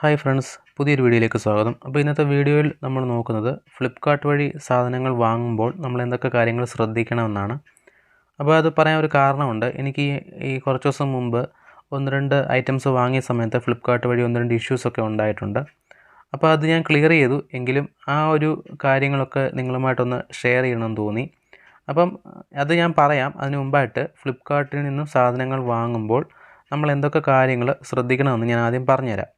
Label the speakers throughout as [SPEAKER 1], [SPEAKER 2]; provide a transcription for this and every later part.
[SPEAKER 1] Hi friends പുതിയൊരു വീഡിയോയിലേക്ക് സ്വാഗതം. അപ്പോൾ ഇന്നത്തെ വീഡിയോയിൽ നമ്മൾ നോക്കുന്നത് ഫ്ലിപ്പ്കാർട്ട് വഴി സാധനങ്ങൾ വാങ്ങുമ്പോൾ നമ്മൾ എന്തൊക്കെ കാര്യങ്ങൾ ശ്രദ്ധിക്കണമെന്നാണ്. അപ്പോൾ അത് പറയാൻ ഒരു കാരണമുണ്ട്. എനിക്ക് ഈ കുറച്ച് ദിവസം മുമ്പ് ഒന്ന് രണ്ട് ഐറ്റംസ് വാങ്ങിയ സമയത്ത് ഫ്ലിപ്പ്കാർട്ട് വഴി ഒന്ന് രണ്ട് ഇഷ്യൂസൊക്കെ ഉണ്ടായിട്ടുണ്ട്. അപ്പോൾ അത് ഞാൻ ക്ലിയർ ചെയ്തു. എങ്കിലും ആ ഒരു കാര്യങ്ങളൊക്കെ നിങ്ങളുമായിട്ടൊന്ന് ഷെയർ ചെയ്യണമെന്ന് തോന്നി. അപ്പം അത് ഞാൻ പറയാം. അതിന് മുമ്പായിട്ട് ഫ്ലിപ്പ്കാർട്ടിൽ നിന്നും സാധനങ്ങൾ വാങ്ങുമ്പോൾ നമ്മൾ എന്തൊക്കെ കാര്യങ്ങൾ ശ്രദ്ധിക്കണമെന്ന് ഞാൻ ആദ്യം പറഞ്ഞുതരാം.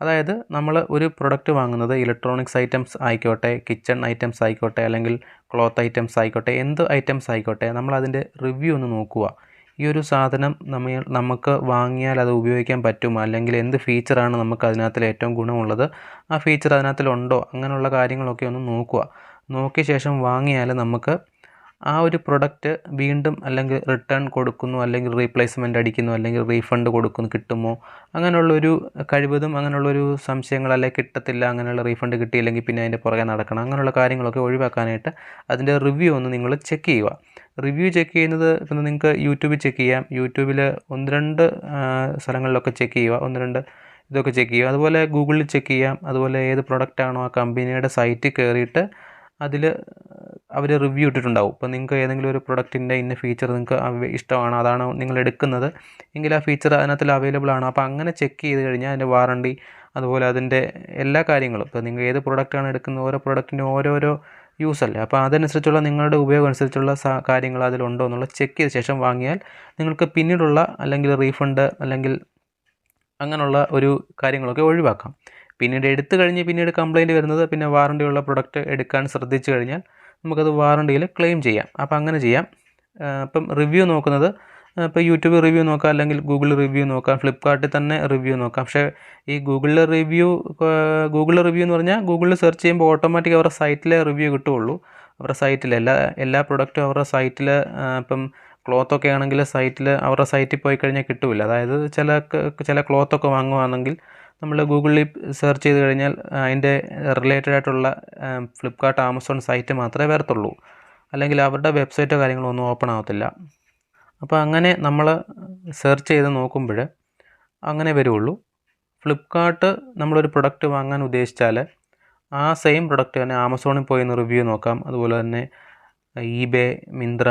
[SPEAKER 1] അതായത് നമ്മൾ ഒരു പ്രൊഡക്റ്റ് വാങ്ങുന്നത് ഇലക്ട്രോണിക്സ് ഐറ്റംസ് ആയിക്കോട്ടെ കിച്ചൺ ഐറ്റംസ് ആയിക്കോട്ടെ അല്ലെങ്കിൽ ക്ലോത്ത് ഐറ്റംസ് ആയിക്കോട്ടെ എന്ത് ഐറ്റംസ് ആയിക്കോട്ടെ നമ്മൾ അതിന്റെ റിവ്യൂ ഒന്ന് നോക്കുക. ഈ ഒരു സാധനം നമ്മൾ നമുക്ക് വാങ്ങിയാൽ അത് ഉപയോഗിക്കാൻ പറ്റുമോ അല്ലെങ്കിൽ എന്ത് ഫീച്ചറാണ് നമുക്ക് അതിനകത്തിൽ ഏറ്റവും ഗുണമുള്ളത് ആ ഫീച്ചർ അതിനകത്തിലുണ്ടോ അങ്ങനെയുള്ള കാര്യങ്ങളൊക്കെ ഒന്ന് നോക്കുക. നോക്കിയ ശേഷം വാങ്ങിയാൽ നമുക്ക് ആ ഒരു പ്രൊഡക്റ്റ് വീണ്ടും അല്ലെങ്കിൽ റിട്ടേൺ കൊടുക്കുന്നു അല്ലെങ്കിൽ റീപ്ലേസ്മെന്റ് അടിക്കുന്നു അല്ലെങ്കിൽ റീഫണ്ട് കൊടുക്കുന്നു കിട്ടുമോ? അങ്ങനെയുള്ളൊരു കഴിവതും അങ്ങനെയുള്ളൊരു സംശയങ്ങൾ അല്ലെങ്കിൽ കിട്ടത്തില്ല അങ്ങനെയുള്ള റീഫണ്ട് കിട്ടിയില്ലെങ്കിൽ പിന്നെ അതിന്റെ പുറകെ നടക്കണം. അങ്ങനെയുള്ള കാര്യങ്ങളൊക്കെ ഒഴിവാക്കാനായിട്ട് അതിന്റെ റിവ്യൂ ഒന്ന് നിങ്ങൾ ചെക്ക് ചെയ്യുക. റിവ്യൂ ചെക്ക് ചെയ്യുന്നത് ഇപ്പം നിങ്ങൾക്ക് യൂട്യൂബിൽ ചെക്ക് ചെയ്യാം. യൂട്യൂബിൽ ഒന്ന് രണ്ട് സ്ഥലങ്ങളിലൊക്കെ ചെക്ക് ചെയ്യുക. ഒന്ന് രണ്ട് ഇതൊക്കെ ചെക്ക് ചെയ്യുക. അതുപോലെ ഗൂഗിളിൽ ചെക്ക് ചെയ്യാം. അതുപോലെ ഏത് പ്രൊഡക്റ്റാണോ ആ കമ്പനിയുടെ സൈറ്റിൽ കയറിയിട്ട് അതിൽ അവർ റിവ്യൂ ഇട്ടിട്ടുണ്ടാവും. ഇപ്പോൾ നിങ്ങൾക്ക് ഏതെങ്കിലും ഒരു പ്രൊഡക്റ്റിന്റെ ഇന്ന ഫീച്ചർ നിങ്ങൾക്ക് ഇഷ്ടമാണ് അതാണ് നിങ്ങൾ എടുക്കുന്നത് എങ്കിൽ ആ ഫീച്ചർ അതിനകത്തിൽ അവൈലബിൾ ആണ്. അപ്പോൾ അങ്ങനെ ചെക്ക് ചെയ്ത് കഴിഞ്ഞാൽ അതിന്റെ വാറണ്ടി അതുപോലെ അതിന്റെ എല്ലാ കാര്യങ്ങളും. ഇപ്പോൾ നിങ്ങൾ ഏത് പ്രൊഡക്റ്റാണ് എടുക്കുന്നത് ഓരോ പ്രൊഡക്റ്റിന്റെ ഓരോരോ യൂസ് അല്ലേ? അപ്പോൾ അതനുസരിച്ചുള്ള നിങ്ങളുടെ ഉപയോഗം അനുസരിച്ചുള്ള കാര്യങ്ങൾ അതിലുണ്ടോ എന്നുള്ള ചെക്ക് ചെയ്ത ശേഷം വാങ്ങിയാൽ നിങ്ങൾക്ക് പിന്നീടുള്ള അല്ലെങ്കിൽ റീഫണ്ട് അല്ലെങ്കിൽ അങ്ങനെയുള്ള ഒരു കാര്യങ്ങളൊക്കെ ഒഴിവാക്കാം. പിന്നീട് എടുത്തു കഴിഞ്ഞ് പിന്നീട് കംപ്ലയിന്റ് വരുന്നത് പിന്നെ വാറണ്ടിയുള്ള പ്രൊഡക്റ്റ് എടുക്കാൻ ശ്രദ്ധിച്ചു കഴിഞ്ഞാൽ നമുക്കത് വാറണ്ടിയിൽ ക്ലെയിം ചെയ്യാം. അപ്പോൾ അങ്ങനെ ചെയ്യാം. അപ്പം റിവ്യൂ നോക്കുന്നത് ഇപ്പോൾ യൂട്യൂബ് റിവ്യൂ നോക്കാം അല്ലെങ്കിൽ ഗൂഗിൾ റിവ്യൂ നോക്കാം ഫ്ലിപ്കാർട്ടിൽ തന്നെ റിവ്യൂ നോക്കാം. പക്ഷേ ഈ ഗൂഗിളിലെ റിവ്യൂ ഗൂഗിളിൽ റിവ്യൂ എന്ന് പറഞ്ഞാൽ ഗൂഗിളിൽ സെർച്ച് ചെയ്യുമ്പോൾ ഓട്ടോമാറ്റിക് അവരുടെ സൈറ്റിലെ റിവ്യൂ കിട്ടുകയുള്ളൂ. അവരുടെ സൈറ്റിൽ എല്ലാ എല്ലാ പ്രൊഡക്റ്റും അവരുടെ സൈറ്റിൽ ഇപ്പം ക്ലോത്തൊക്കെ ആണെങ്കിൽ സൈറ്റിൽ അവരുടെ സൈറ്റിൽ പോയി കഴിഞ്ഞാൽ കിട്ടില്ല അതായത് ചില ചില ക്ലോത്തൊക്കെ വാങ്ങുകയാണെങ്കിൽ നമ്മൾ ഗൂഗിളിൽ സെർച്ച് ചെയ്ത് കഴിഞ്ഞാൽ അതിന്റെ റിലേറ്റഡ് ആയിട്ടുള്ള ഫ്ലിപ്കാർട്ട് ആമസോൺ സൈറ്റ് മാത്രമേ വരത്തുള്ളൂ. അല്ലെങ്കിൽ അവരുടെ വെബ്സൈറ്റോ കാര്യങ്ങളോ ഒന്നും ഓപ്പൺ ആവത്തില്ല. അപ്പോൾ അങ്ങനെ നമ്മൾ സെർച്ച് ചെയ്ത് നോക്കുമ്പോൾ അങ്ങനെ വരുള്ളൂ ഫ്ലിപ്കാർട്ട് നമ്മളൊരു പ്രൊഡക്റ്റ് വാങ്ങാൻ ഉദ്ദേശിച്ചാൽ ആ സെയിം പ്രൊഡക്റ്റ് തന്നെ ആമസോണിൽ പോയി ഒന്ന് റിവ്യൂ നോക്കാം. അതുപോലെ തന്നെ ഈബേ മിന്ത്ര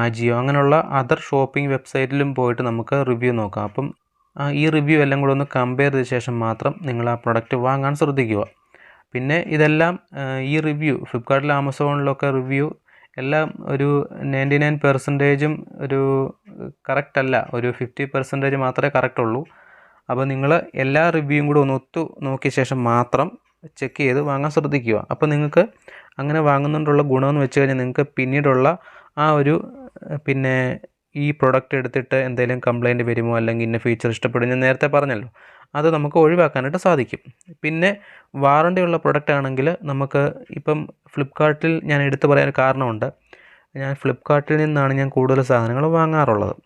[SPEAKER 1] ആജിയോ അങ്ങനെയുള്ള അതർ ഷോപ്പിംഗ് വെബ്സൈറ്റിലും പോയിട്ട് നമുക്ക് റിവ്യൂ നോക്കാം. അപ്പം ഈ റിവ്യൂ എല്ലാം കൂടെ ഒന്ന് കമ്പയർ ചെയ്ത ശേഷം മാത്രം നിങ്ങൾ ആ പ്രൊഡക്റ്റ് വാങ്ങാൻ ശ്രദ്ധിക്കുക. പിന്നെ ഇതെല്ലാം ഈ റിവ്യൂ ഫ്ലിപ്കാർട്ടിലും ആമസോണിലൊക്കെ റിവ്യൂ എല്ലാം ഒരു നയന്റി നയൻ പെർസെന്റേജും ഒരു കറക്റ്റ് അല്ല ഒരു ഫിഫ്റ്റി പെർസെന്റേജ് മാത്രമേ കറക്റ്റ് ഉള്ളൂ. അപ്പോൾ നിങ്ങൾ എല്ലാ റിവ്യൂവും കൂടെ ഒന്ന് ഒത്തു നോക്കിയ ശേഷം മാത്രം ചെക്ക് ചെയ്ത് വാങ്ങാൻ ശ്രദ്ധിക്കുക. അപ്പോൾ നിങ്ങൾക്ക് അങ്ങനെ വാങ്ങുന്നതുകൊണ്ടുള്ള ഗുണമെന്ന് വെച്ച് കഴിഞ്ഞാൽ നിങ്ങൾക്ക് പിന്നീടുള്ള ആ ഒരു പിന്നെ ഈ പ്രൊഡക്റ്റ് എടുത്തിട്ട് എന്തെങ്കിലും കംപ്ലയിന്റ് വരുമോ അല്ലെങ്കിൽ ഇന്ന ഫീച്ചർ ഇഷ്ടപ്പെടും ഞാൻ നേരത്തെ പറഞ്ഞല്ലോ. അത് നമുക്ക് ഒഴിവാക്കാനായിട്ട് സാധിക്കും. പിന്നെ വാറണ്ടി ഉള്ള പ്രൊഡക്റ്റ് ആണെങ്കിൽ നമുക്ക് ഇപ്പം ഫ്ലിപ്പ്കാർട്ടിൽ ഞാൻ എടുത്തു പറയാൻ കാരണമുണ്ട്. ഞാൻ ഫ്ലിപ്പ്കാർട്ടിൽ നിന്നാണ് ഞാൻ കൂടുതൽ സാധനങ്ങൾ വാങ്ങാറുള്ളത്.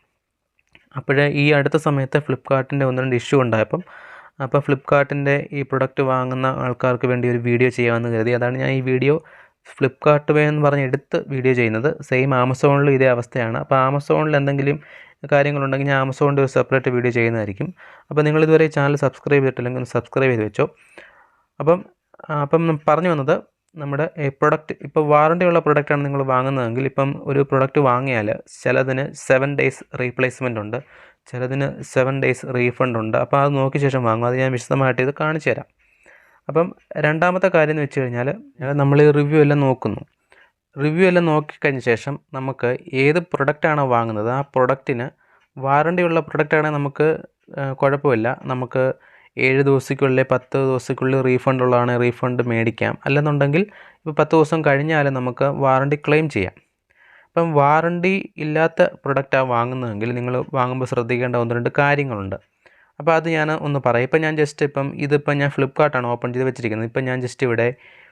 [SPEAKER 1] അപ്പോഴേ ഈ അടുത്ത സമയത്ത് ഫ്ലിപ്കാർട്ടിന്റെ ഒന്ന് രണ്ട് ഇഷ്യൂ ഉണ്ടായപ്പം അപ്പോൾ ഫ്ലിപ്കാർട്ടിന്റെ ഈ പ്രൊഡക്റ്റ് വാങ്ങുന്ന ആൾക്കാർക്ക് വേണ്ടി ഒരു വീഡിയോ ചെയ്യാമെന്ന് കരുതി. അതാണ് ഞാൻ ഈ വീഡിയോ ഫ്ലിപ്കാർട്ട് വേ എന്ന് പറഞ്ഞ് എടുത്ത് വീഡിയോ ചെയ്യുന്നത്. സെയിം ആമസോണിലും ഇതേ അവസ്ഥയാണ്. അപ്പോൾ ആമസോണിൽ എന്തെങ്കിലും കാര്യങ്ങളുണ്ടെങ്കിൽ ഞാൻ ആമസോണിന്റെ ഒരു സെപ്പറേറ്റ് വീഡിയോ ചെയ്യുന്നതായിരിക്കും. അപ്പോൾ ഈ ചാനൽ സബ്സ്ക്രൈബ് ചെയ്തിട്ടില്ലെങ്കിൽ സബ്സ്ക്രൈബ് ചെയ്ത് വെച്ചോ. അപ്പം അപ്പം പറഞ്ഞു വന്നത് നമ്മുടെ പ്രൊഡക്റ്റ് ഇപ്പോൾ വാറണ്ടി ഉള്ള പ്രൊഡക്റ്റാണ് നിങ്ങൾ വാങ്ങുന്നതെങ്കിൽ ഇപ്പം ഒരു പ്രൊഡക്റ്റ് വാങ്ങിയാൽ ചിലതിന് സെവൻ ഡേയ്സ് റീപ്ലേസ്മെന്റ് ഉണ്ട്. ചിലതിന് സെവൻ ഡേയ്സ് റീഫണ്ട് ഉണ്ട്. അപ്പോൾ അത് നോക്കിയ ശേഷം വാങ്ങും. അത് ഞാൻ വിശദമായിട്ട് ഇത് കാണിച്ചു തരാം. അപ്പം രണ്ടാമത്തെ കാര്യം എന്ന് വെച്ച് കഴിഞ്ഞാൽ നമ്മൾ ഈ റിവ്യൂ എല്ലാം നോക്കുന്നു. റിവ്യൂ എല്ലാം നോക്കിക്കഴിഞ്ഞ ശേഷം നമുക്ക് ഏത് പ്രൊഡക്റ്റാണോ വാങ്ങുന്നത് ആ പ്രൊഡക്റ്റിന് വാറണ്ടി ഉള്ള പ്രൊഡക്റ്റാണെങ്കിൽ നമുക്ക് കുഴപ്പമില്ല. നമുക്ക് ഏഴ് ദിവസത്തേക്കുള്ളിൽ പത്ത് ദിവസത്തേക്കുള്ളിൽ റീഫണ്ട് ഉള്ളതാണ് റീഫണ്ട് മേടിക്കാം. അല്ലെന്നുണ്ടെങ്കിൽ ഇപ്പോൾ പത്ത് ദിവസം കഴിഞ്ഞാൽ നമുക്ക് വാറണ്ടി ക്ലെയിം ചെയ്യാം. അപ്പം വാറണ്ടി ഇല്ലാത്ത പ്രൊഡക്റ്റാണ് വാങ്ങുന്നതെങ്കിൽ നിങ്ങൾ വാങ്ങുമ്പോൾ ശ്രദ്ധിക്കേണ്ട ഒന്ന് രണ്ട് കാര്യങ്ങളുണ്ട്. അപ്പോൾ അത് ഞാൻ ഒന്ന് പറയാം. ഇപ്പം ഞാൻ ജസ്റ്റ് ഇപ്പം ഇതിപ്പം ഞാൻ ഫ്ലിപ്കാർട്ടാണ് ഓപ്പൺ ചെയ്ത് വെച്ചിരിക്കുന്നത്. ഇപ്പം ഞാൻ ജസ്റ്റ് ഇവിടെ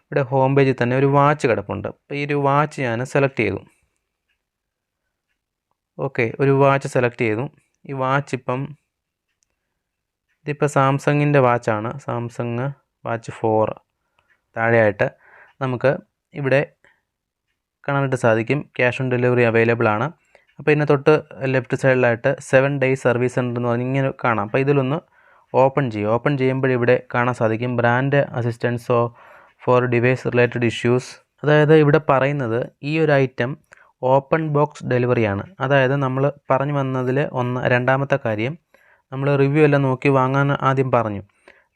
[SPEAKER 1] ഇവിടെ ഹോം പേജിൽ തന്നെ ഒരു വാച്ച് കിടപ്പുണ്ട്. അപ്പോൾ ഈ ഒരു വാച്ച് ഞാൻ സെലക്ട് ചെയ്തു. ഓക്കെ ഒരു വാച്ച് സെലക്ട് ചെയ്തു. ഈ വാച്ച് ഇപ്പം ഇതിപ്പോൾ സാംസങ്ങിന്റെ വാച്ചാണ് സാംസങ് വാച്ച് ഫോർ താഴെയായിട്ട് നമുക്ക് ഇവിടെ കാണാനായിട്ട് സാധിക്കും. ക്യാഷ് ഓൺ ഡെലിവറി അവൈലബിൾ ആണ്. അപ്പോൾ ഇതിന് തൊട്ട് ലെഫ്റ്റ് സൈഡിലായിട്ട് സെവൻ ഡേയ്സ് സർവീസ് സെന്റർ എന്ന് പറഞ്ഞ് ഇങ്ങനെ കാണാം. അപ്പോൾ ഇതിലൊന്ന് ഓപ്പൺ ചെയ്യും. ഓപ്പൺ ചെയ്യുമ്പോൾ ഇവിടെ കാണാൻ സാധിക്കും. ബ്രാൻഡ് അസിസ്റ്റൻസോ ഫോർ ഡിവൈസ് റിലേറ്റഡ് ഇഷ്യൂസ് അതായത് ഇവിടെ പറയുന്നത് ഈ ഒരു ഐറ്റം ഓപ്പൺ ബോക്സ് ഡെലിവറിയാണ് അതായത് നമ്മൾ പറഞ്ഞു വന്നതിൽ ഒന്ന് രണ്ടാമത്തെ കാര്യം നമ്മൾ റിവ്യൂ എല്ലാം നോക്കി വാങ്ങാൻ ആദ്യം പറഞ്ഞു.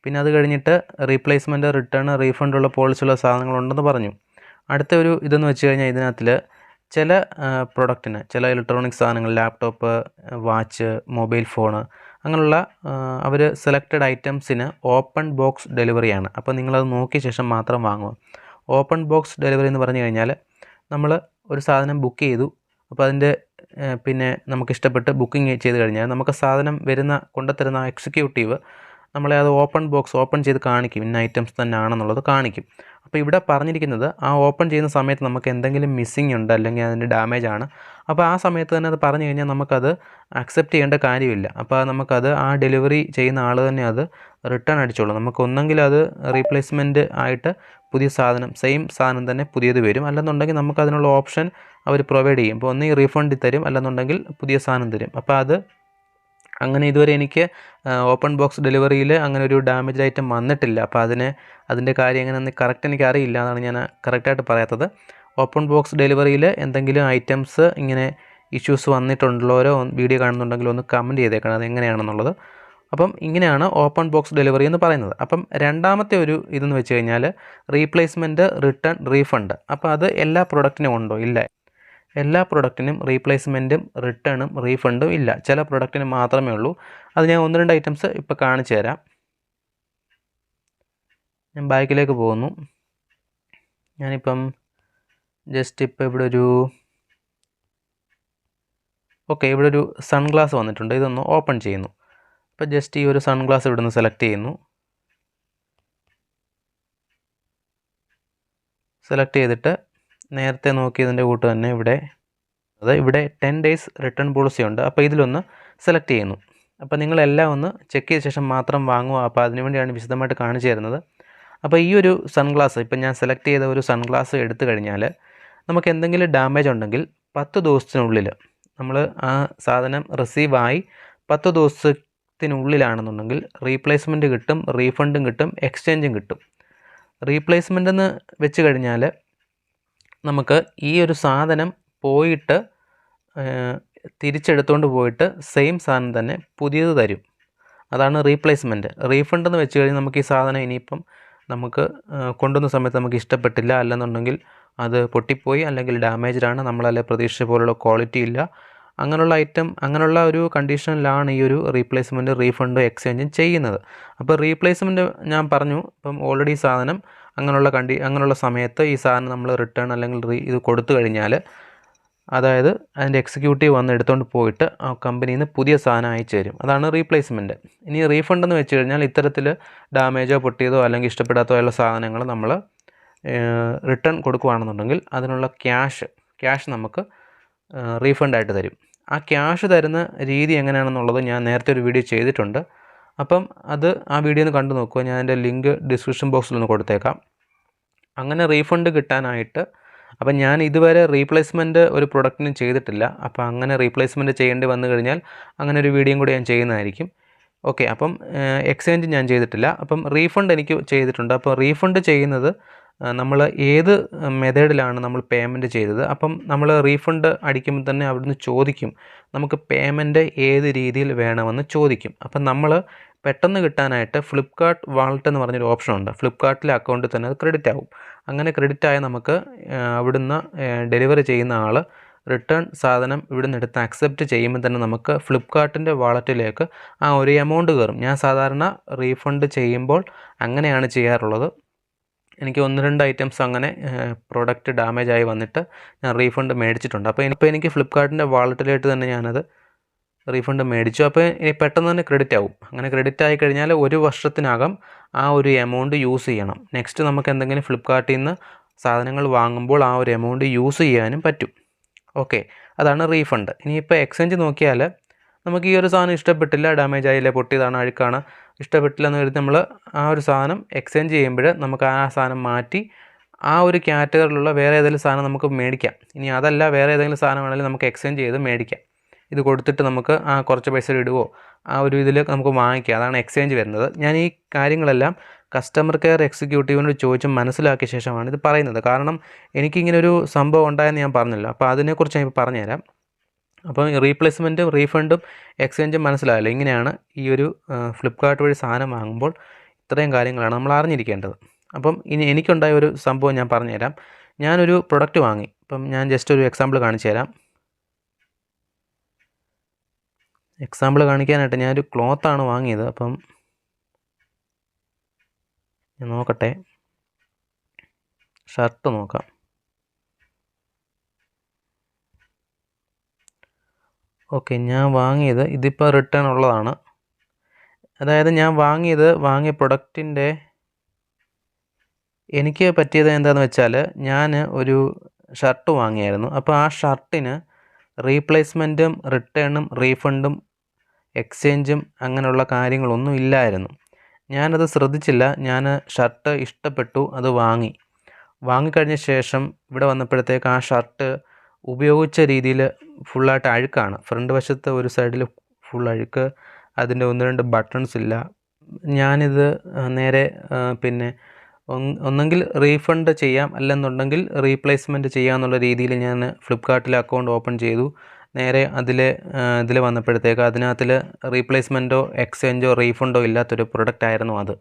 [SPEAKER 1] പിന്നെ അത് കഴിഞ്ഞിട്ട് റീപ്ലേസ്മെന്റ് റിട്ടേൺ റീഫണ്ടുള്ള പോളിസിയുള്ള സാധനങ്ങളുണ്ടെന്ന് പറഞ്ഞു. അടുത്ത ഒരു ഇതെന്ന് വെച്ച് കഴിഞ്ഞാൽ ഇതിനകത്തിൽ ചില പ്രൊഡക്റ്റിന് ചില ഇലക്ട്രോണിക് സാധനങ്ങൾ ലാപ്ടോപ്പ് വാച്ച് മൊബൈൽ ഫോണ് അങ്ങനെയുള്ള അവർ സെലക്റ്റഡ് ഐറ്റംസിന് ഓപ്പൺ ബോക്സ് ഡെലിവറിയാണ് അപ്പോൾ നിങ്ങളത് നോക്കിയ ശേഷം മാത്രം വാങ്ങുക. ഓപ്പൺ ബോക്സ് ഡെലിവറി എന്ന് പറഞ്ഞു കഴിഞ്ഞാൽ നമ്മൾ ഒരു സാധനം ബുക്ക് ചെയ്തു. അപ്പോൾ അതിന്റെ പിന്നെ നമുക്ക് ഇഷ്ടപ്പെട്ട് ബുക്കിംഗ് ചെയ്ത് കഴിഞ്ഞാൽ നമുക്ക് സാധനം വരുന്ന കൊണ്ടുത്തരുന്ന എക്സിക്യൂട്ടീവ് നമ്മളെ അത് ഓപ്പൺ ബോക്സ് ഓപ്പൺ ചെയ്ത് കാണിക്കും. ഇന്ന ഐറ്റംസ് തന്നെ ആണെന്നുള്ളത് കാണിക്കും. അപ്പോൾ ഇവിടെ പറഞ്ഞിരിക്കുന്നത് ആ ഓപ്പൺ ചെയ്യുന്ന സമയത്ത് നമുക്ക് എന്തെങ്കിലും മിസ്സിംഗ് ഉണ്ട് അല്ലെങ്കിൽ അതിന്റെ ഡാമേജ് ആണ്. അപ്പോൾ ആ സമയത്ത് തന്നെ അത് പറഞ്ഞു കഴിഞ്ഞാൽ നമുക്കത് അക്സെപ്റ്റ് ചെയ്യേണ്ട കാര്യമില്ല. അപ്പോൾ നമുക്കത് ആ ഡെലിവറി ചെയ്യുന്ന ആൾ തന്നെ അത് റിട്ടേൺ അടിച്ചോളൂ. നമുക്ക് ഒന്നെങ്കിൽ അത് റീപ്ലേസ്മെന്റ് ആയിട്ട് പുതിയ സാധനം സെയിം സാധനം തന്നെ പുതിയത് വരും. അല്ലെന്നുണ്ടെങ്കിൽ നമുക്ക് അതിനുള്ള ഓപ്ഷൻ അവർ പ്രൊവൈഡ് ചെയ്യും. അപ്പോൾ ഒന്നെങ്കിൽ റീഫണ്ട് തരും. അല്ലെന്നുണ്ടെങ്കിൽ പുതിയ സാധനം തരും. അപ്പോൾ അത് അങ്ങനെ ഇതുവരെ എനിക്ക് ഓപ്പൺ ബോക്സ് ഡെലിവറിയിൽ അങ്ങനെ ഒരു ഡാമേജ് ഐറ്റം വന്നിട്ടില്ല. അപ്പോൾ അതിന് അതിന്റെ കാര്യം എങ്ങനെയെന്ന് കറക്റ്റ് എനിക്ക് അറിയില്ല എന്നാണ് ഞാൻ കറക്റ്റായിട്ട് പറയാത്തത്. ഓപ്പൺ ബോക്സ് ഡെലിവറിയിൽ എന്തെങ്കിലും ഐറ്റംസ് ഇങ്ങനെ ഇഷ്യൂസ് വന്നിട്ടുള്ളവരോ വീഡിയോ കാണുന്നുണ്ടെങ്കിൽ ഒന്ന് കമന്റ് ചെയ്തേക്കണം. അതെങ്ങനെയാണെന്നുള്ളത്. അപ്പം ഇങ്ങനെയാണ് ഓപ്പൺ ബോക്സ് ഡെലിവറി എന്ന് പറയുന്നത്. അപ്പം രണ്ടാമത്തെ ഒരു ഇതെന്ന് വെച്ച് കഴിഞ്ഞാൽ റീപ്ലേസ്മെന്റ് റിട്ടേൺ റീഫണ്ട് അപ്പോൾ അത് എല്ലാ പ്രൊഡക്റ്റിനും ഉണ്ടോ? ഇല്ല. എല്ലാ പ്രൊഡക്റ്റിനും റീപ്ലേസ്മെന്റും റിട്ടേണും റീഫണ്ടും ഇല്ല. ചില പ്രൊഡക്റ്റിന് മാത്രമേ ഉള്ളൂ. അത് ഞാൻ ഒന്ന് രണ്ട് ഐറ്റംസ് ഇപ്പോൾ കാണിച്ചു തരാം. ഞാൻ ബാക്കിലേക്ക് പോകുന്നു. ഞാനിപ്പം ജസ്റ്റ് ഇപ്പോൾ ഇവിടെ ഒരു ഓക്കെ ഇവിടെ ഒരു സൺഗ്ലാസ് വന്നിട്ടുണ്ട്. ഇതൊന്ന് ഓപ്പൺ ചെയ്യുന്നു. അപ്പോൾ ജസ്റ്റ് ഈ ഒരു സൺഗ്ലാസ് ഇവിടെ നിന്ന് സെലക്ട് ചെയ്യുന്നു. സെലക്ട് ചെയ്തിട്ട് നേരത്തെ നോക്കിയതിന്റെ കൂട്ട് തന്നെ ഇവിടെ അത് ഇവിടെ ടെൻ ഡേയ്സ് റിട്ടേൺ പോളിസി ഉണ്ട്. അപ്പോൾ ഇതിലൊന്ന് സെലക്ട് ചെയ്യുന്നു. അപ്പോൾ നിങ്ങളെല്ലാം ഒന്ന് ചെക്ക് ചെയ്ത ശേഷം മാത്രം വാങ്ങുക. അപ്പോൾ അതിനുവേണ്ടിയാണ് വിശദമായിട്ട് കാണിച്ചു തരുന്നത്. അപ്പോൾ ഈ ഒരു സൺഗ്ലാസ് ഇപ്പം ഞാൻ സെലക്ട് ചെയ്ത ഒരു സൺഗ്ലാസ് എടുത്തു കഴിഞ്ഞാൽ നമുക്ക് എന്തെങ്കിലും ഡാമേജ് ഉണ്ടെങ്കിൽ പത്ത് ദിവസത്തിനുള്ളിൽ നമ്മൾ ആ സാധനം റിസീവായി പത്ത് ദിവസത്തിനുള്ളിലാണെന്നുണ്ടെങ്കിൽ റീപ്ലേസ്മെന്റ് കിട്ടും റീഫണ്ടും കിട്ടും എക്സ്ചേഞ്ചും കിട്ടും. റീപ്ലേസ്മെന്റ് എന്ന് വെച്ച് കഴിഞ്ഞാൽ നമുക്ക് ഈ ഒരു സാധനം പോയിട്ട് തിരിച്ചെടുത്തുകൊണ്ട് പോയിട്ട് സെയിം സാധനം തന്നെ പുതിയത് തരും. അതാണ് റീപ്ലേസ്മെന്റ് റീഫണ്ട് എന്ന് വെച്ച് കഴിഞ്ഞാൽ നമുക്ക് ഈ സാധനം ഇനിയിപ്പം നമുക്ക് കൊണ്ടുവന്ന സമയത്ത് നമുക്ക് ഇഷ്ടപ്പെട്ടില്ല അല്ലെന്നുണ്ടെങ്കിൽ അത് പൊട്ടിപ്പോയി അല്ലെങ്കിൽ ഡാമേജാണ് ആണ്. പ്രതീക്ഷ പോലുള്ള ക്വാളിറ്റി ഇല്ല. അങ്ങനെയുള്ള ഐറ്റം അങ്ങനെയുള്ള ഒരു കണ്ടീഷനിലാണ് ഈ ഒരു റീപ്ലേസ്മെന്റ് റീഫണ്ട് എക്സ്ചേഞ്ചും ചെയ്യുന്നത്. അപ്പോൾ റീപ്ലേസ്മെന്റ് ഞാൻ പറഞ്ഞു ഇപ്പം ഓൾറെഡി സാധനം അങ്ങനെയുള്ള കണ്ടി അങ്ങനെയുള്ള സമയത്ത് ഈ സാധനം നമ്മൾ റിട്ടേൺ അല്ലെങ്കിൽ റീ ഇത് കൊടുത്തു കഴിഞ്ഞാൽ അതായത് അതിന്റെ എക്സിക്യൂട്ടീവ് വന്ന് എടുത്തുകൊണ്ട് പോയിട്ട് ആ കമ്പനിയിൽ നിന്ന് പുതിയ സാധനം അയച്ചു തരും. അതാണ് റീപ്ലേസ്മെന്റ് ഇനി റീഫണ്ട് എന്ന് വെച്ച് കഴിഞ്ഞാൽ ഇത്തരത്തിൽ ഡാമേജോ പൊട്ടിയതോ അല്ലെങ്കിൽ ഇഷ്ടപ്പെടാത്തോ ഉള്ള സാധനങ്ങൾ നമ്മൾ റിട്ടേൺ കൊടുക്കുകയാണെന്നുണ്ടെങ്കിൽ അതിനുള്ള ക്യാഷ് ക്യാഷ് നമുക്ക് റീഫണ്ടായിട്ട് തരും. ആ ക്യാഷ് തരുന്ന രീതി എങ്ങനെയാണെന്നുള്ളത് ഞാൻ നേരത്തെ ഒരു വീഡിയോ ചെയ്തിട്ടുണ്ട്. അപ്പം അത് ആ വീഡിയോ ഒന്ന് കണ്ടു നോക്കുക ഞാൻ എന്റെ ലിങ്ക് ഡിസ്ക്രിപ്ഷൻ ബോക്സിൽ ഒന്ന് കൊടുത്തേക്കാം. അങ്ങനെ റീഫണ്ട് കിട്ടാനായിട്ട് അപ്പം ഞാൻ ഇതുവരെ റീപ്ലേസ്മെന്റ് ഒരു പ്രൊഡക്റ്റിന് ചെയ്തിട്ടില്ല. അപ്പോൾ അങ്ങനെ റീപ്ലേസ്മെന്റ് ചെയ്യേണ്ടി വന്നു കഴിഞ്ഞാൽ അങ്ങനെ ഒരു വീഡിയോയും കൂടി ഞാൻ ചെയ്യുന്നതായിരിക്കും. ഓക്കെ അപ്പം എക്സ്ചേഞ്ച് ഞാൻ ചെയ്തിട്ടില്ല. അപ്പം റീഫണ്ട് എനിക്ക് ചെയ്തിട്ടുണ്ട്. അപ്പോൾ റീഫണ്ട് ചെയ്യുന്നത് നമ്മൾ ഏത് മെത്തേഡിലാണ് നമ്മൾ പേയ്മെന്റ് ചെയ്തത്? അപ്പം നമ്മൾ റീഫണ്ട് അടിക്കുമ്പോൾ തന്നെ അവിടുന്ന് ചോദിക്കും. നമുക്ക് പേയ്മെന്റ് ഏത് രീതിയിൽ വേണമെന്ന് ചോദിക്കും. അപ്പം നമ്മൾ പെട്ടെന്ന് കിട്ടാനായിട്ട് ഫ്ലിപ്കാർട്ട് വാൾട്ട് എന്ന് പറഞ്ഞൊരു ഓപ്ഷൻ ഉണ്ട്. ഫ്ലിപ്കാർട്ടിലെ അക്കൗണ്ടിൽ തന്നെ അത് ക്രെഡിറ്റ് ആവും. അങ്ങനെ ക്രെഡിറ്റ് ആയ നമുക്ക് അവിടുന്ന് ഡെലിവറി ചെയ്യുന്ന ആൾ റിട്ടേൺ സാധനം ഇവിടുന്ന് എടുത്ത് അക്സെപ്റ്റ് ചെയ്യുമ്പോൾ തന്നെ നമുക്ക് ഫ്ലിപ്കാർട്ടിന്റെ വാളറ്റിലേക്ക് ആ ഒരു എമൗണ്ട് കയറും ഞാൻ സാധാരണ റീഫണ്ട് ചെയ്യുമ്പോൾ അങ്ങനെയാണ് ചെയ്യാറുള്ളത്. എനിക്ക് ഒന്ന് രണ്ട് ഐറ്റംസ് അങ്ങനെ പ്രോഡക്റ്റ് ഡാമേജ് ആയി വന്നിട്ട് ഞാൻ റീഫണ്ട് മേടിച്ചിട്ടുണ്ട്. അപ്പോൾ ഇപ്പോൾ എനിക്ക് ഫ്ലിപ്കാർട്ടിന്റെ വാളറ്റിലായിട്ട് തന്നെ ഞാനത് റീഫണ്ട് മേടിച്ചു. അപ്പോൾ ഇനി പെട്ടെന്ന് തന്നെ ക്രെഡിറ്റ് ആവും. അങ്ങനെ ക്രെഡിറ്റ് ആയി കഴിഞ്ഞാൽ ഒരു വർഷത്തിനകം ആ ഒരു എമൗണ്ട് യൂസ് ചെയ്യണം. നെക്സ്റ്റ് നമുക്ക് എന്തെങ്കിലും ഫ്ലിപ്പ്കാർട്ടിൽ നിന്ന് സാധനങ്ങൾ വാങ്ങുമ്പോൾ ആ ഒരു എമൗണ്ട് യൂസ് ചെയ്യാനും പറ്റും. ഓക്കെ അതാണ് റീഫണ്ട് ഇനിയിപ്പോൾ എക്സ്ചേഞ്ച് നോക്കിയാൽ നമുക്ക് ഈ ഒരു സാധനം ഇഷ്ടപ്പെട്ടില്ല ഡാമേജ് ആയില്ല പൊട്ടിയതാണ് അഴുക്കാണ്. ഇഷ്ടപ്പെട്ടില്ല എന്ന് കരുതി നമ്മൾ ആ ഒരു സാധനം എക്സ്ചേഞ്ച് ചെയ്യുമ്പോൾ നമുക്ക് ആ സാധനം മാറ്റി ആ ഒരു കാറ്റഗറിയിലുള്ള വേറെ ഏതെങ്കിലും സാധനം നമുക്ക് മേടിക്കാം. ഇനി അതല്ല വേറെ ഏതെങ്കിലും സാധനം വേണമെങ്കിൽ നമുക്ക് എക്സ്ചേഞ്ച് ചെയ്ത് മേടിക്കാം. ഇത് കൊടുത്തിട്ട് നമുക്ക് ആ കുറച്ച് പൈസ ഇടുവോ? ആ ഒരു ഇതിൽ നമുക്ക് വാങ്ങിക്കാം. അതാണ് എക്സ്ചേഞ്ച് വരുന്നത്. ഞാൻ ഈ കാര്യങ്ങളെല്ലാം കസ്റ്റമർ കെയർ എക്സിക്യൂട്ടീവിനോട് ചോദിച്ച് മനസ്സിലാക്കിയ ശേഷമാണ് ഇത് പറയുന്നത്. കാരണം എനിക്കിങ്ങനെ ഒരു സംഭവം ഉണ്ടായെന്ന് ഞാൻ പറഞ്ഞല്ലോ. അപ്പോൾ അതിനെക്കുറിച്ച് ഞാൻ ഇപ്പോൾ പറഞ്ഞുതരാം. അപ്പം റീപ്ലേസ്മെന്റും റീഫണ്ടും എക്സ്ചേഞ്ചും മനസ്സിലായല്ലോ? ഇങ്ങനെയാണ് ഈ ഒരു ഫ്ലിപ്പ്കാർട്ട് വഴി സാധനം വാങ്ങുമ്പോൾ ഇത്രയും കാര്യങ്ങളാണ് നമ്മൾ അറിഞ്ഞിരിക്കേണ്ടത്. അപ്പം ഇനി എനിക്കുണ്ടായ ഒരു സംഭവം ഞാൻ പറഞ്ഞുതരാം. ഞാനൊരു പ്രൊഡക്റ്റ് വാങ്ങി. ഇപ്പം ഞാൻ ജസ്റ്റ് ഒരു എക്സാമ്പിൾ കാണിച്ചു തരാം എക്സാമ്പിൾ കാണിക്കാനായിട്ട് ഞാനൊരു ക്ലോത്താണ് വാങ്ങിയത്. അപ്പം ഞാൻ നോക്കട്ടെ. ഷർട്ട് നോക്കാം. ഓക്കെ ഞാൻ വാങ്ങിയത് ഇതിപ്പോൾ റിട്ടേൺ ഉള്ളതാണ്. അതായത് ഞാൻ വാങ്ങിയത് വാങ്ങിയ പ്രൊഡക്റ്റിന്റെ എനിക്ക് പറ്റിയത് എന്താണെന്ന് വെച്ചാൽ ഞാൻ ഒരു ഷർട്ട് വാങ്ങിയായിരുന്നു. അപ്പോൾ ആ ഷർട്ടിന് റീപ്ലേസ്മെന്റും റിട്ടേണും റീഫണ്ടും എക്സ്ചേഞ്ചും അങ്ങനെയുള്ള കാര്യങ്ങളൊന്നും ഇല്ലായിരുന്നു. ഞാനത് ശ്രദ്ധിച്ചില്ല. ഞാൻ ഷർട്ട് ഇഷ്ടപ്പെട്ടു അത് വാങ്ങി. വാങ്ങിക്കഴിഞ്ഞ ശേഷം ഇവിടെ വന്നപ്പോഴത്തേക്ക് ആ ഷർട്ട് ഉപയോഗിച്ച രീതിയിൽ ഫുള്ളായിട്ട് അഴുക്കാണ്. ഫ്രണ്ട് വശത്തെ ഒരു സൈഡിൽ ഫുൾ അഴുക്ക് അതിന്റെ ഒന്ന് രണ്ട് ബട്ടൺസ് ഇല്ല. ഞാനിത് നേരെ പിന്നെ ഒന്നെങ്കിൽ റീഫണ്ട് ചെയ്യാം. അല്ലെന്നുണ്ടെങ്കിൽ റീപ്ലേസ്മെന്റ് ചെയ്യാമെന്നുള്ള രീതിയിൽ ഞാൻ ഫ്ലിപ്പ്കാർട്ടിൽ അക്കൗണ്ട് ഓപ്പൺ ചെയ്തു. നേരെ അതിൽ ഇതിൽ വന്നപ്പോഴത്തേക്ക് അതിനകത്തിൽ റീപ്ലേസ്മെന്റോ എക്സ്ചേഞ്ചോ റീഫണ്ടോ ഇല്ലാത്തൊരു പ്രൊഡക്റ്റ് ആയിരുന്നു അത്.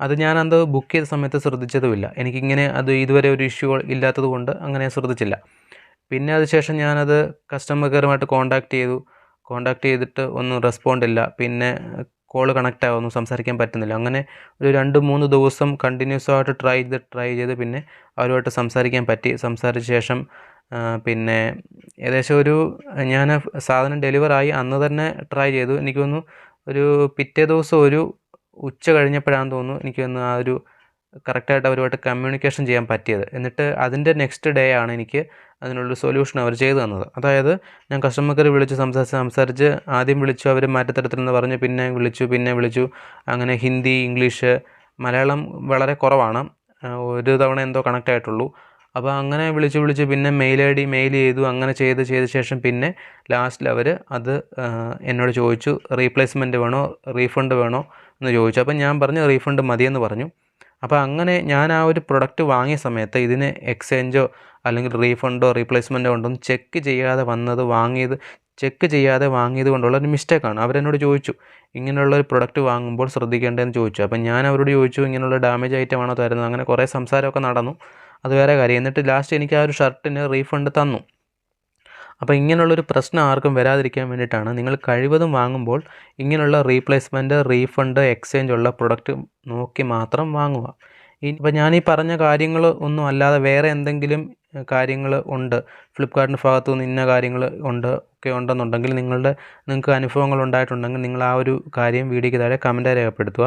[SPEAKER 1] അത് ഞാനത് ബുക്ക് ചെയ്ത സമയത്ത് ശ്രദ്ധിച്ചതുമില്ല. എനിക്കിങ്ങനെ അത് ഇതുവരെ ഒരു ഇഷ്യൂ ഇല്ലാത്തത് കൊണ്ട് അങ്ങനെ ശ്രദ്ധിച്ചില്ല. പിന്നെ അതിനുശേഷം ഞാനത് കസ്റ്റമർ കെയറുമായിട്ട് കോൺടാക്ട് ചെയ്തു. കോൺടാക്ട് ചെയ്തിട്ട് ഒന്നും റെസ്പോണ്ട് ഇല്ല. പിന്നെ കോൾ കണക്ട് ആവുന്നു സംസാരിക്കാൻ പറ്റുന്നില്ല. അങ്ങനെ ഒരു രണ്ട് മൂന്ന് ദിവസം കണ്ടിന്യൂസ് ആയിട്ട് ട്രൈ ചെയ്ത് ട്രൈ ചെയ്ത് പിന്നെ അവരുമായിട്ട് സംസാരിക്കാൻ പറ്റി. സംസാരിച്ച ശേഷം പിന്നെ ഏകദേശം ഒരു ഞാൻ സാധനം ഡെലിവറായി അന്ന് തന്നെ ട്രൈ ചെയ്തു. എനിക്ക് തോന്നുന്നു ഒരു പിറ്റേ ദിവസം ഒരു ഉച്ച കഴിഞ്ഞപ്പോഴാണെന്ന് തോന്നുന്നു എനിക്ക് തോന്നുന്നു ആ ഒരു കറക്റ്റായിട്ട് അവരുമായിട്ട് കമ്മ്യൂണിക്കേഷൻ ചെയ്യാൻ പറ്റിയത്. എന്നിട്ട് അതിന്റെ നെക്സ്റ്റ് ഡേ ആണ് എനിക്ക് അതിനുള്ള സൊല്യൂഷൻ അവർ ചെയ്തു തന്നത്. അതായത് ഞാൻ കസ്റ്റമർ കെയർ വിളിച്ച് സംസാരിച്ച് സംസാരിച്ച് ആദ്യം വിളിച്ചു അവർ മാറ്റത്തരത്തിലെന്ന് പറഞ്ഞ് പിന്നെ വിളിച്ചു പിന്നെ വിളിച്ചു. അങ്ങനെ ഹിന്ദി ഇംഗ്ലീഷ് മലയാളം വളരെ കുറവാണ്. ഒരു തവണ എന്തോ കണക്റ്റ് ആയിട്ടുള്ളൂ. അപ്പോൾ അങ്ങനെ വിളിച്ച് വിളിച്ച് പിന്നെ മെയിൽ ഐ ഡി മെയിൽ ചെയ്തു. അങ്ങനെ ചെയ്ത് ചെയ്ത ശേഷം പിന്നെ ലാസ്റ്റിൽ അവർ അത് എന്നോട് ചോദിച്ചു റീപ്ലേസ്മെന്റ് വേണോ റീഫണ്ട് വേണോ എന്ന് ചോദിച്ചു. അപ്പോൾ ഞാൻ പറഞ്ഞു റീഫണ്ട് മതിയെന്ന് പറഞ്ഞു. അപ്പോൾ അങ്ങനെ ഞാൻ ആ ഒരു പ്രൊഡക്റ്റ് വാങ്ങിയ സമയത്ത് ഇതിന് എക്സ്ചേഞ്ചോ അല്ലെങ്കിൽ റീഫണ്ടോ റീപ്ലേസ്മെന്റോ ഉണ്ടോ ചെക്ക് ചെയ്യാതെ വന്നത് വാങ്ങിയത് ചെക്ക് ചെയ്യാതെ വാങ്ങിയത് കൊണ്ടുള്ള ഒരു മിസ്റ്റേക്കാണ് അവരെന്നോട് ചോദിച്ചു ഇങ്ങനെയുള്ള ഒരു പ്രൊഡക്റ്റ് വാങ്ങുമ്പോൾ ശ്രദ്ധിക്കേണ്ടതെന്ന് ചോദിച്ചു. അപ്പം ഞാൻ അവരോട് ചോദിച്ചു ഇങ്ങനെയുള്ള ഡാമേജ് ഐറ്റമാണോ തരുന്നത്? അങ്ങനെ കുറേ സംസാരമൊക്കെ നടന്നു. അത് വേറെ കാര്യം. എന്നിട്ട് ലാസ്റ്റ് എനിക്ക് ആ ഒരു ഷർട്ടിന് റീഫണ്ട് തന്നു. അപ്പോൾ ഇങ്ങനെയുള്ളൊരു പ്രശ്നം ആർക്കും വരാതിരിക്കാൻ വേണ്ടിയിട്ടാണ് നിങ്ങൾ കഴിവതും വാങ്ങുമ്പോൾ ഇങ്ങനെയുള്ള റീപ്ലേസ്മെന്റ് റീഫണ്ട് എക്സ്ചേഞ്ച് ഉള്ള പ്രൊഡക്റ്റ് നോക്കി മാത്രം വാങ്ങുക. ഇപ്പോൾ ഞാൻ ഈ പറഞ്ഞ കാര്യങ്ങൾ ഒന്നും അല്ലാതെ വേറെ എന്തെങ്കിലും കാര്യങ്ങൾ ഉണ്ട്. ഫ്ലിപ്കാർട്ടിന്റെ ഭാഗത്തു നിന്ന് ഇന്ന കാര്യങ്ങൾ ഉണ്ട് ഒക്കെ ഉണ്ടെന്നുണ്ടെങ്കിൽ നിങ്ങളുടെ നിങ്ങൾക്ക് അനുഭവങ്ങൾ ഉണ്ടായിട്ടുണ്ടെങ്കിൽ നിങ്ങൾ ആ ഒരു കാര്യം വീഡിയോയ്ക്ക് താഴെ കമന്റായി രേഖപ്പെടുത്തുക.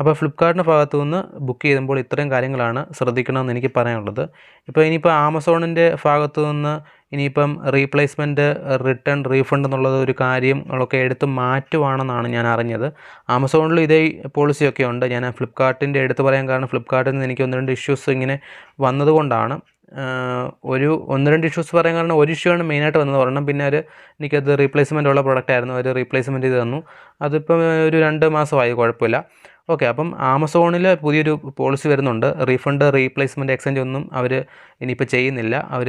[SPEAKER 1] അപ്പോൾ ഫ്ലിപ്കാർട്ടിന്റെ ഭാഗത്തു നിന്ന് ബുക്ക് ചെയ്യുമ്പോൾ ഇത്രയും കാര്യങ്ങളാണ് ശ്രദ്ധിക്കണമെന്ന് എനിക്ക് പറയാനുള്ളത്. ഇപ്പോൾ ഇനിയിപ്പോൾ ആമസോണിന്റെ ഭാഗത്തു നിന്ന് ഇനിയിപ്പം റീപ്ലേസ്മെന്റ് റിട്ടേൺ റീഫണ്ട് എന്നുള്ളത് ഒരു കാര്യങ്ങളൊക്കെ എടുത്ത് മാറ്റുവാണെന്നാണ് ഞാൻ അറിഞ്ഞത്. ആമസോണിൽ ഇതേ പോളിസിയൊക്കെ ഉണ്ട്. ഞാൻ ഫ്ലിപ്കാർട്ടിന്റെ എടുത്ത് പറയാൻ കാരണം ഫ്ലിപ്പ്കാർട്ടിൽ നിന്ന് എനിക്ക് ഒന്ന് രണ്ട് ഇഷ്യൂസ് ഇങ്ങനെ വന്നതുകൊണ്ടാണ്. ഒരു ഒന്ന് രണ്ട് ഇഷ്യൂസ് പറയാൻ കാരണം ഒരു ഇഷ്യൂ ആണ് മെയിനായിട്ട് വന്നത് ഒരെണ്ണം. പിന്നെ ഒരു എനിക്കത് റീപ്ലേസ്മെന്റ് ഉള്ള പ്രൊഡക്റ്റ് ആയിരുന്നു. അവർ റീപ്ലേസ്മെന്റ് ചെയ്ത് തന്നു. അതിപ്പം ഒരു രണ്ട് മാസമായി കുഴപ്പമില്ല. ഓക്കെ അപ്പം ആമസോണിൽ പുതിയൊരു പോളിസി വരുന്നുണ്ട്. റീഫണ്ട് റീപ്ലേസ്മെന്റ് എക്സ്ചേഞ്ച് ഒന്നും അവർ ഇനിയിപ്പോൾ ചെയ്യുന്നില്ല. അവർ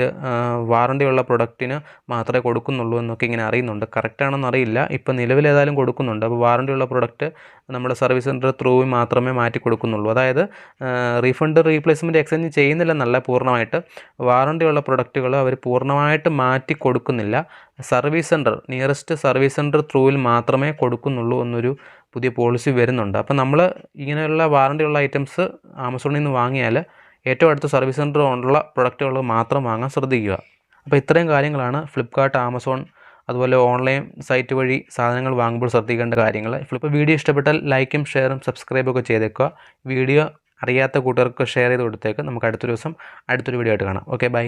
[SPEAKER 1] വാറണ്ടിയുള്ള പ്രൊഡക്റ്റിന് മാത്രമേ കൊടുക്കുന്നുള്ളൂ എന്നൊക്കെ ഇങ്ങനെ അറിയുന്നുണ്ട്. കറക്റ്റാണെന്ന് അറിയില്ല. ഇപ്പം നിലവിൽ ഏതായാലും കൊടുക്കുന്നുണ്ട്. അപ്പോൾ വാറണ്ടിയുള്ള പ്രൊഡക്റ്റ് നമ്മുടെ സർവീസ് സെന്റർ ത്രൂ മാത്രമേ മാറ്റി കൊടുക്കുന്നുള്ളൂ. അതായത് റീഫണ്ട് റീപ്ലേസ്മെന്റ് എക്സ്ചേഞ്ച് ചെയ്യുന്നില്ലെന്നല്ല പൂർണമായിട്ട്. വാറണ്ടിയുള്ള പ്രൊഡക്റ്റുകൾ അവർ പൂർണമായിട്ട് മാറ്റി കൊടുക്കുന്നില്ല. Service centre nearest service centre ത്രൂവിൽ മാത്രമേ കൊടുക്കുന്നുള്ളൂ എന്നൊരു പുതിയ പോളിസി വരുന്നുണ്ട്. അപ്പോൾ നമ്മൾ ഇങ്ങനെയുള്ള വാറണ്ടിയുള്ള ഐറ്റംസ് ആമസോണിൽ നിന്ന് വാങ്ങിയാൽ ഏറ്റവും അടുത്ത സർവീസ് സെന്റർ ഉള്ള പ്രൊഡക്റ്റുകൾ മാത്രം വാങ്ങാൻ ശ്രദ്ധിക്കുക. അപ്പോൾ ഇത്രയും കാര്യങ്ങളാണ് ഫ്ലിപ്പ്കാർട്ട് ആമസോൺ അതുപോലെ ഓൺലൈൻ സൈറ്റ് വഴി സാധനങ്ങൾ വാങ്ങുമ്പോൾ ശ്രദ്ധിക്കേണ്ട കാര്യങ്ങൾ. ഫ്ലിപ്പ് വീഡിയോ ഇഷ്ടപ്പെട്ടാൽ ലൈക്കും ഷെയറും സബ്സ്ക്രൈബും ഒക്കെ ചെയ്തേക്കുക. വീഡിയോ അറിയാത്ത കൂട്ടുകാർക്ക് ഷെയർ ചെയ്ത് കൊടുത്തേക്ക്. നമുക്ക് അടുത്ത ദിവസം അടുത്തൊരു വീഡിയോ ആയിട്ട് കാണാം. Okay bye.